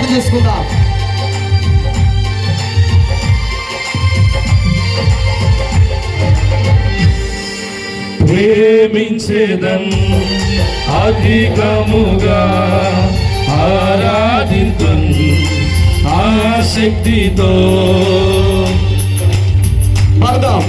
ప్రార్థన చేసుకుందాం. ప్రేమించేదం అధికముగా ఆరాధితం ఆసక్తితో పడదాం.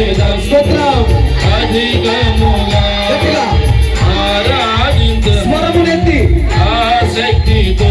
వేదం స్తోత్రం అధికముగా ఆరాధించు స్మరమునెత్తి. ఆ శక్తితో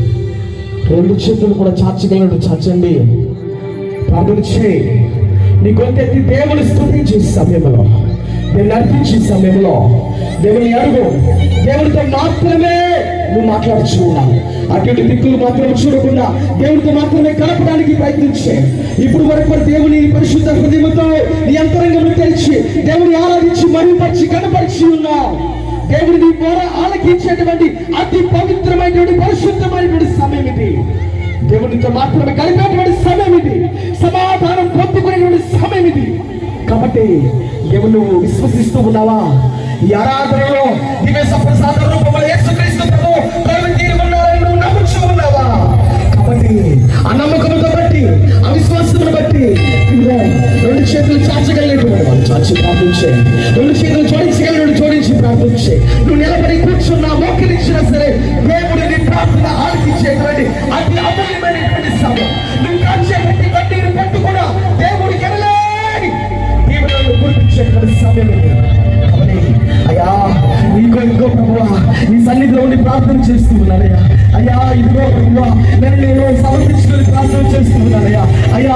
రెండు చేతులు కూడా చాచగలడు చాచండి. ప్రార్థన చేయి నీ గొంతెత్తి దేవుని స్థుతించే సమయంలో దేవుని అర్పించే సమయంలో దేవుని అడుగు దేవుడితో మాత్రమే నువ్వు మాట్లాడుచు ఉన్నావు. అటు ఇటు దిక్కులు మాత్రం చూడకుండా దేవుడితో మాత్రమే కలపడానికి ప్రయత్నించే. ఇప్పుడు వరకు దేవుని పరిశుద్ధ హృదయంతో నీ అంతరంగంలో తెరిచి దేవుని ఆరాధించి మరుగుపరిచి కనపరిచి ఉన్నావు. దేవుని నీ ద్వారా ఆలకించేటువంటి అతి పవిత్రమైనటువంటి పరిశుద్ధమైనటువంటి సమయం ఇది. దేవునితో మాత్రమే కలిపేటువంటి సమయం ఇది. సమాధానం పొందుకునేటువంటి సమయం ఇది. కాబట్టి దేవుడు నువ్వు విశ్వసిస్తూ ఉన్నావా? ఈ ఆరాధనలో దివేశ ప్రసాద రూపంలో యేసుక్రీస్తు ప్రభు ప్రవృత్తి నమ్ముచూ ఉన్నావా? కాబట్టి ఆ బట్టి ఆ బట్టి రెండు చేతులు చాచగలిగినటువంటి వాళ్ళు చాచి ప్రార్థించే. నీ సన్నిధిలో ఉండి ప్రార్థన చేస్తూ ఉన్నానయ్యా అయ్యా ఇదిగో ప్రభువా నేను నేను సమర్పించుకొని ప్రార్థన చేస్తూ ఉన్నానయ్యా అయ్యా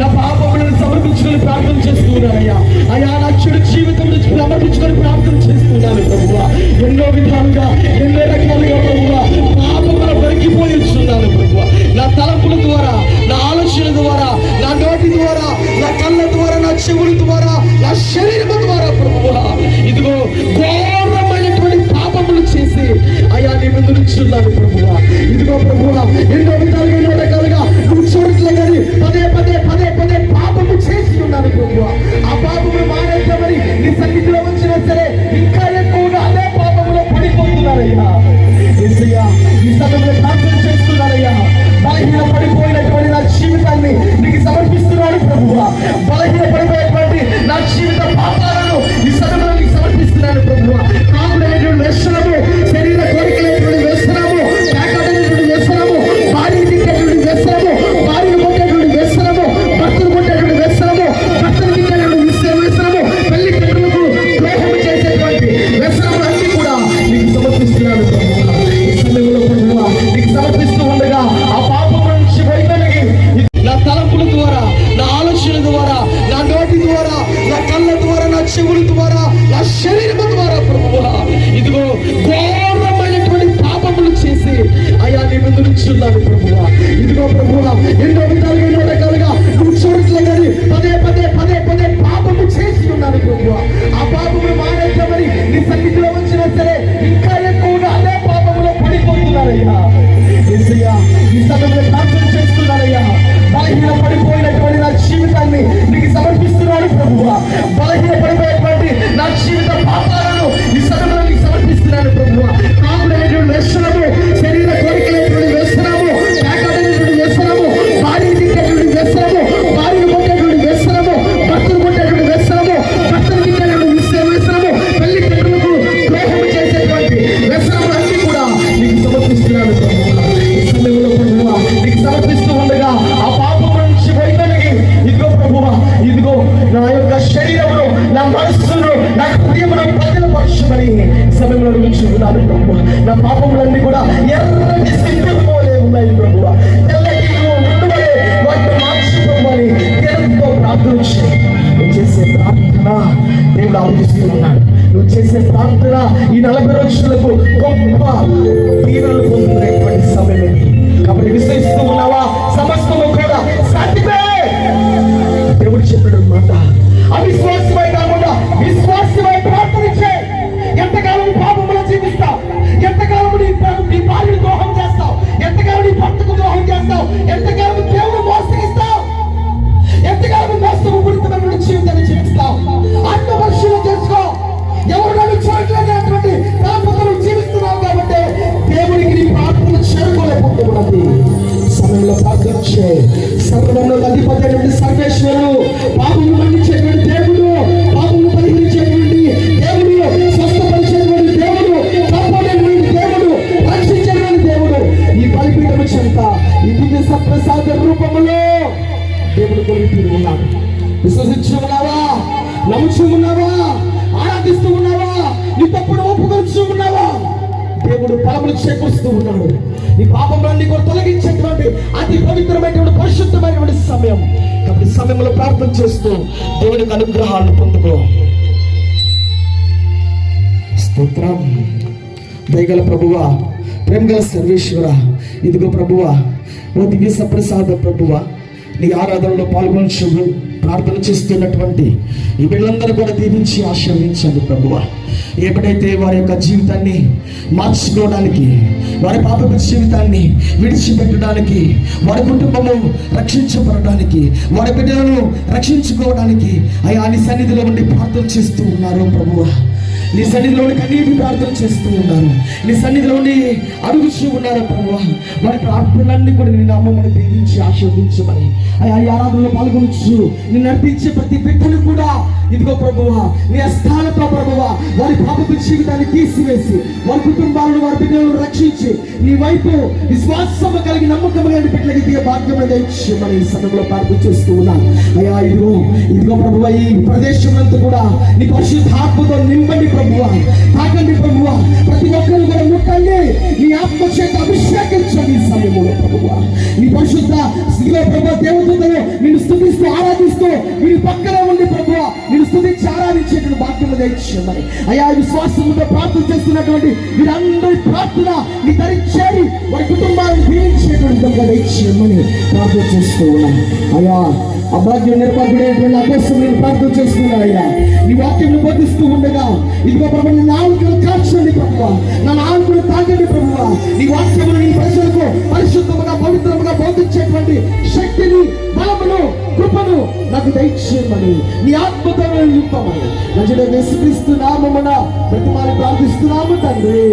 నా పాపములను సమర్పించుకొని ప్రార్థన చేస్తూ ఉన్నానయ్యా అయ్యా నా చెడు జీవితం నుంచి సమర్పించుకొని ప్రార్థన చేస్తున్నాను ప్రభువా. ఎన్నో విధాలుగా ఎన్నో రకాలుగా ప్రభువా పాపముల దొరికిపోయి ఉన్నాను ప్రభువా. నా తలపుల ద్వారా నా ఆలోచన ద్వారా నా నోటి ద్వారా నా కళ్ళ ద్వారా నా చెవుల ద్వారా నా శరీరం ముందు నిల్చున్నాను ఇదిగో ప్రభువా హృదయమును బదిలపరచమని సమయంలో ఉంచుకున్నాను ప్రభు. నా పాపములన్నీ కూడా ఎర్రటి సిద్ధం పోలే ఉన్నాయి ప్రభు. తెల్లటి ఉండవలే వాటిని మార్చి ప్రభువని తెలుగుతో ప్రార్థన చేసే ప్రార్థన దేవుడు ఆలోచిస్తున్నాడు నువ్వు చేసే ప్రార్థన ఈ నలభై రోజులకు గొప్ప దీవెనలు పొందుతున్నటువంటి సమయం కాబట్టి విశ్వసిస్తూ ఉన్నావా? సమస్తము కూడా సాధ్యమే. ఉన్నది సమయంలో ప్రార్థించే సర్వంలో అధిపతి సర్వేశ్వరుడు పాపము మన్నించేటువంటి దేవుడు పాపము పరిహరించేటువంటి దేవుడు స్వస్థపరిచేటువంటి దేవుడు కాపాడేటువంటి దేవుడు రక్షించేటువంటి దేవుడు. ఈ బలిపీఠము చెంత ఈ దివ్య సప్రసాద రూపములో దేవుడు కొలిపి ఉన్నాడు. విశ్వసించి ఉన్నావా నమ్ముచు ఉన్నావా ఆరాధిస్తూ ఉన్నావా? నీ తప్పుడు ఒప్పుకొచ్చు ఉన్నావా? దేవుడు పాపలు చేకూరుస్తూ ఉన్నాడు. నీ పాపములన్నీ కూడా తొలగించేటువంటి అతి పవిత్రమైనటువంటి పరిశుద్ధమైనటువంటి సమయం. కాబట్టి సమయంలో ప్రార్థన చేస్తూ దేవునికి అనుగ్రహాలను పొందుకో. స్తోత్రం. దయగల ప్రభువా ప్రేమగల సర్వేశ్వర ఇదిగో ప్రభువా ఓ దివ్య సప్రసాద ప్రభువా నీ ఆరాధనలో పాల్గొనచ్చు ప్రార్థన చేస్తున్నటువంటి ఈ బిడ్డలందరూ కూడా దీవించి ఆశీర్వదించండి ప్రభువ. ఎప్పుడైతే వారి యొక్క జీవితాన్ని మార్చుకోవడానికి వారి పాప జీవితాన్ని విడిచిపెట్టడానికి వారి కుటుంబము రక్షించబడడానికి వారి బిడ్డలను రక్షించుకోవడానికి అయ్యా నీ సన్నిధిలో ఉండి ప్రార్థన చేస్తూ ఉన్నారు ప్రభువా. నీ సన్నిధిలోని కన్నీటి ప్రార్థన చేస్తూ ఉన్నారు నీ సన్నిధిలోని అడుగుచూ ఉన్నారు ప్రభు వారి ప్రార్థనలన్నీ కూడా నీ నామమును దీవించి ఆశీర్వదించమని అయ్యా ఈ ఆరాధనలో పాల్గొనచ్చు. నిన్ను నడిపించే ప్రతి బిడ్డను కూడా. ఇదిగో ప్రభువ నీ స్థానతో ప్రభువ వారి పాపపు జీవితాన్ని తీసివేసి వారి కుటుంబాలను వారి బిడ్డలను రక్షించి నీ వైపు విశ్వాసం కలిగి నమ్మకం కలిగిన బిడ్డలకి దిగే భాగ్యమైన ఇచ్చి ఈ సమయంలో ప్రార్థన చేస్తూ ఉన్నాను. అయ్యా ఇదిగో ఇదిగో ప్రభువ ఈ ప్రదేశం అంతా కూడా నీ పరిశుద్ధాత్మతో నింపండి ప్రభువ తాకండి ప్రభువ. ప్రతి ఒక్కరు కూడా ముట్టండి నీ ఆత్మ చేత అభిషేకించండి ఈ సమయంలో ప్రభువ. నీ పరిశుద్ధ ఇదిగో ప్రభు దేవతలు నేను స్థుతిస్తూ ఆరాధిస్తూ వీరి పక్కన ఉండి ప్రభువ నేను స్థుతించి ఆరాధించేటువంటి బాధ్యత దయచేయమని అయ్యా విశ్వాసంతో ప్రార్థన చేస్తున్నటువంటి వీరందరి ప్రార్థన నీ దరి చేరి వారి కుటుంబాలను దీవించేటువంటి విధంగా దయచేయమని ప్రార్థన చేస్తూ ఉన్నాను అయ్యా అభాగ్యం నిర్భాగ్యుడైనటువంటి అభ్యసం నేను ప్రార్థన చేస్తున్నాను అయ్యా. నీ వాక్యం బోధిస్తూ ఉండగా ఇదిగో ప్రభు నా నాలుగులు కాల్చండి ప్రభు. నా నాలుగులు తాగండి ప్రభు. నీ వాక్యములు నీ ప్రజలకు పరిశుద్ధముగా పవిత్రముగా బోధించేటువంటి శక్తిని బలమును కృపను నాకు దయచేయమని నీ ఆత్మతో నింపమని నజడ వేసుక్రీస్తు నామమున ప్రతిమాని ప్రార్థిస్తున్నాము తండ్రి.